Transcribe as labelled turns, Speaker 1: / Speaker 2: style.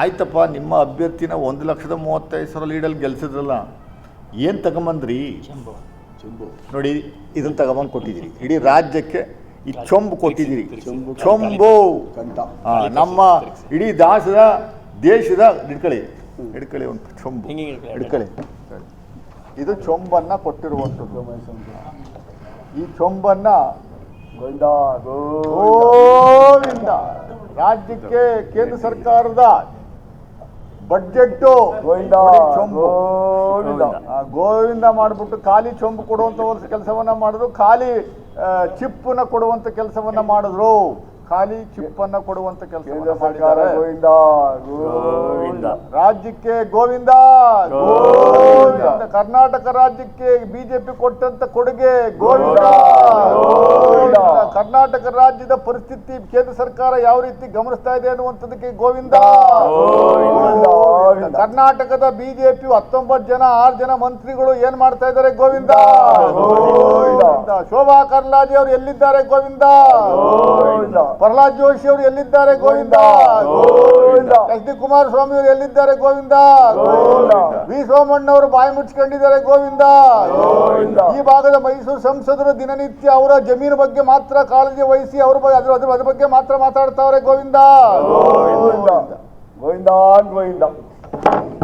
Speaker 1: ಆಯ್ತಪ್ಪ ನಿಮ್ಮ ಅಭ್ಯರ್ಥಿನ ಒಂದು ಲಕ್ಷದ ಮೂವತ್ತೈದು ಸಾವಿರ ಲೀಡಲ್ಲಿ ಗೆಲ್ಸಿದ್ರಲ್ಲ ಏನು ತಗೊಂಬಂದ್ರಿ?
Speaker 2: ಚಂಬು.
Speaker 1: ನೋಡಿ ಇದನ್ನು ತಗೊಂಬಂದು ಕೊಟ್ಟಿದ್ದೀರಿ. ಇಡೀ ರಾಜ್ಯಕ್ಕೆ ಈ ಚೊಂಬು ಕೊಟ್ಟಿದ್ದೀರಿ.
Speaker 3: ಚೊಂಬು.
Speaker 1: ಚೊಂಬು. ನಮ್ಮ ಇಡೀ ದಾಸದ ದೇಶದ ಹಿಡ್ಕೊಳ್ಳಿ. ಹಿಡ್ಕಳಿ ಒಂದು ಚೊಂಬು.
Speaker 2: ಹಿಡ್ಕಳಿ
Speaker 1: ಹಿಡ್ಕೊಳ್ಳಿ ಇದು ಚೊಂಬನ್ನ ಕೊಟ್ಟಿರುವಂಥದ್ದು. ಈ ಚೊಂಬನ್ನ
Speaker 3: ಗೋವಿಂದ.
Speaker 1: ಗೋವಿಂದ. ರಾಜ್ಯಕ್ಕೆ ಕೇಂದ್ರ ಸರ್ಕಾರದ ಬಡ್ಜೆಟ್ಟು.
Speaker 3: ಗೋವಿಂದ.
Speaker 1: ಚೊಂಬು.
Speaker 3: ಗೋವಿಂದ.
Speaker 1: ಆ, ಗೋವಿಂದ ಮಾಡಿಬಿಟ್ಟು ಖಾಲಿ ಚೊಂಬು ಕೊಡುವಂಥ ಒಂದು ಕೆಲಸವನ್ನ ಮಾಡಿದ್ರು. ಖಾಲಿ ಚಿಪ್ಪನ್ನ ಕೊಡುವಂಥ ಕೆಲಸವನ್ನ ಮಾಡಿದ್ರು. ಖಾಲಿ ಚಿಪ್ಪನ್ನ ಕೊಡುವಂಥ ಕೆಲಸ
Speaker 3: ಸರ್ಕಾರ ಗೋವಿಂದ.
Speaker 2: ಗೋವಿಂದ.
Speaker 1: ರಾಜ್ಯಕ್ಕೆ ಗೋವಿಂದ.
Speaker 2: ಗೋವಿಂದ.
Speaker 1: ಕರ್ನಾಟಕ ರಾಜ್ಯಕ್ಕೆ ಬಿಜೆಪಿ ಕೊಟ್ಟಂತ ಕೊಡುಗೆ ಗೋವಿಂದ. ಕರ್ನಾಟಕ ರಾಜ್ಯದ ಪರಿಸ್ಥಿತಿ ಕೇಂದ್ರ ಸರ್ಕಾರ ಯಾವ ರೀತಿ ಗಮನಿಸ್ತಾ ಇದೆ ಅನ್ನುವಂಥದ್ದಕ್ಕೆ. ಗೋವಿಂದ. ಕರ್ನಾಟಕದ ಬಿಜೆಪಿ ಹತ್ತೊಂಬತ್ತು ಜನ ಆರು ಜನ ಮಂತ್ರಿಗಳು ಏನ್ ಮಾಡ್ತಾ ಇದ್ದಾರೆ ಗೋವಿಂದ. ಶೋಭಾ ಕರ್ಲಾಜಿ ಅವರು ಎಲ್ಲಿದ್ದಾರೆ ಗೋವಿಂದ. ಪ್ರಹ್ಲಾದ್ ಜೋಶಿ ಅವರು ಎಲ್ಲಿದ್ದಾರೆ ಗೋವಿಂದ
Speaker 3: ಗೋವಿಂದ.
Speaker 1: ಎಚ್ ಡಿ ಕುಮಾರಸ್ವಾಮಿ ಅವರು ಎಲ್ಲಿದ್ದಾರೆ ಗೋವಿಂದ. ವಿ ಸೋಮಣ್ಣ ಅವರು ಬಾಯಿ ಮುಚ್ಕೊಂಡಿದ್ದಾರೆ ಗೋವಿಂದ. ಈ ಭಾಗದ ಮೈಸೂರು ಸಂಸದರು ದಿನನಿತ್ಯ ಅವರ ಜಮೀನು ಬಗ್ಗೆ ಮಾತ್ರ ಕಾಳಜಿ ವಹಿಸಿ ಅವ್ರ ಬಗ್ಗೆ ಅದ್ರ ಬಗ್ಗೆ ಮಾತ್ರ ಮಾತಾಡ್ತಾವ್ರೆ ಗೋವಿಂದ
Speaker 3: ಗೋವಿಂದ ಗೋವಿಂದ ಗೋವಿಂದ